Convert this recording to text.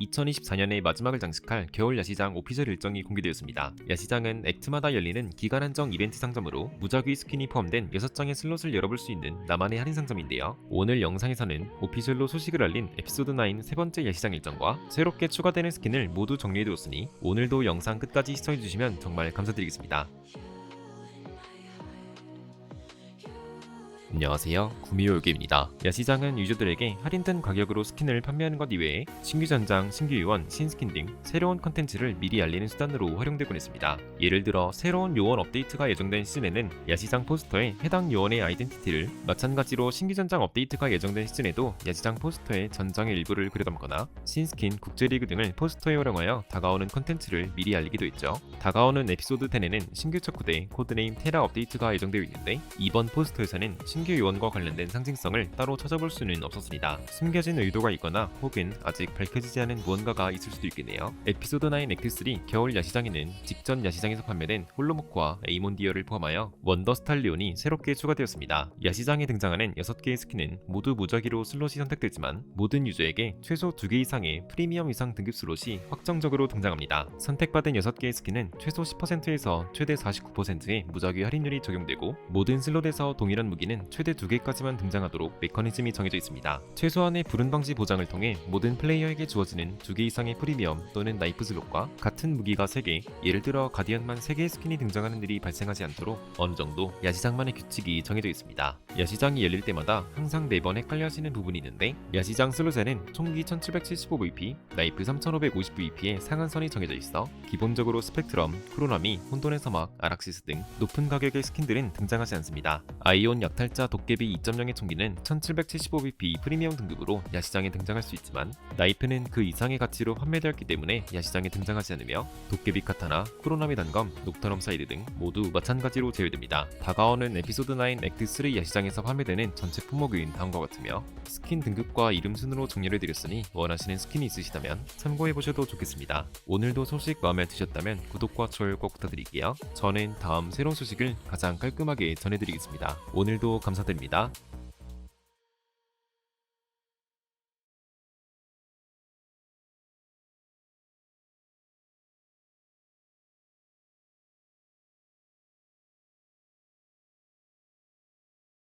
2024년의 마지막을 장식할 겨울 야시장 오피셜 일정이 공개되었습니다. 야시장은 액트마다 열리는 기간 한정 이벤트 상점으로 무작위 스킨이 포함된 6장의 슬롯을 열어볼 수 있는 나만의 할인 상점인데요. 오늘 영상에서는 오피셜로 소식을 알린 에피소드 9 세 번째 야시장 일정과 새롭게 추가되는 스킨을 모두 정리해두었으니 오늘도 영상 끝까지 시청해주시면 정말 감사드리겠습니다. 안녕하세요. 구미호요기입니다. 야시장은 유저들에게 할인된 가격으로 스킨을 판매하는 것 이외에 신규 전장, 신규 요원, 신스킨 등 새로운 컨텐츠를 미리 알리는 수단으로 활용되곤 했습니다. 예를 들어 새로운 요원 업데이트가 예정된 시즌에는 야시장 포스터에 해당 요원의 아이덴티티를 마찬가지로 신규 전장 업데이트가 예정된 시즌에도 야시장 포스터에 전장의 일부를 그려담거나 신스킨, 국제리그 등을 포스터에 활용하여 다가오는 컨텐츠를 미리 알리기도 했죠. 다가오는 에피소드 10에는 신규 척후대 코드네임 테라 업데이트가 예정되어 있는데 이번 포스터에서는 신규 요원과 관련된 상징성을 따로 찾아볼 수는 없었습니다. 숨겨진 의도가 있거나 혹은 아직 밝혀지지 않은 무언가가 있을 수도 있겠네요. 에피소드 9 액트 3 겨울 야시장에는 직전 야시장에서 판매된 홀로모크와 에이몬디어를 포함하여 원더 스탈리온이 새롭게 추가되었습니다. 야시장에 등장하는 6개의 스킨은 모두 무작위로 슬롯이 선택되지만 모든 유저에게 최소 2개 이상의 프리미엄 이상 등급 슬롯이 확정적으로 등장합니다. 선택받은 6개의 스킨은 최소 10%에서 최대 49%의 무작위 할인율이 적용되고 모든 슬롯에서 동일한 무기는 최대 2개까지만 등장하도록 메커니즘이 정해져 있습니다. 최소한의 불운 방지 보장을 통해 모든 플레이어에게 주어지는 2개 이상의 프리미엄 또는 나이프 슬롯과 같은 무기가 3개, 예를 들어 가디언만 3개의 스킨이 등장하는 일이 발생하지 않도록 어느 정도 야시장만의 규칙이 정해져 있습니다. 야시장이 열릴 때마다 항상 4번 헷갈려 하시는 부분이 있는데 야시장 슬롯에는 총기 1775VP, 나이프 3550VP의 상한선이 정해져 있어 기본적으로 스펙트럼, 크로나미, 혼돈의 서막, 아락시스 등 높은 가격의 스킨들은 등장하지 않습니다. 아이온 약탈 자 도깨비 2.0의 총기는 1775VP 프리미엄 등급으로 야시장에 등장할 수 있지만 나이프는 그 이상의 가치로 판매되었기 때문에 야시장에 등장하지 않으며 도깨비 카타나 쿠로나미 단검, 녹타럼 사이드 등 모두 마찬가지로 제외됩니다. 다가오는 에피소드 9 액트 3 야시장에서 판매되는 전체 품목은 다음과 같으며 스킨 등급과 이름 순으로 정리를 드렸으니 원하시는 스킨이 있으시다면 참고해보셔도 좋겠습니다. 오늘도 소식 마음에 드셨다면 구독과 좋아요 꼭 부탁드릴게요. 저는 다음 새로운 소식을 가장 깔끔하게 전해드리겠습니다. 오늘도 감사드립니다.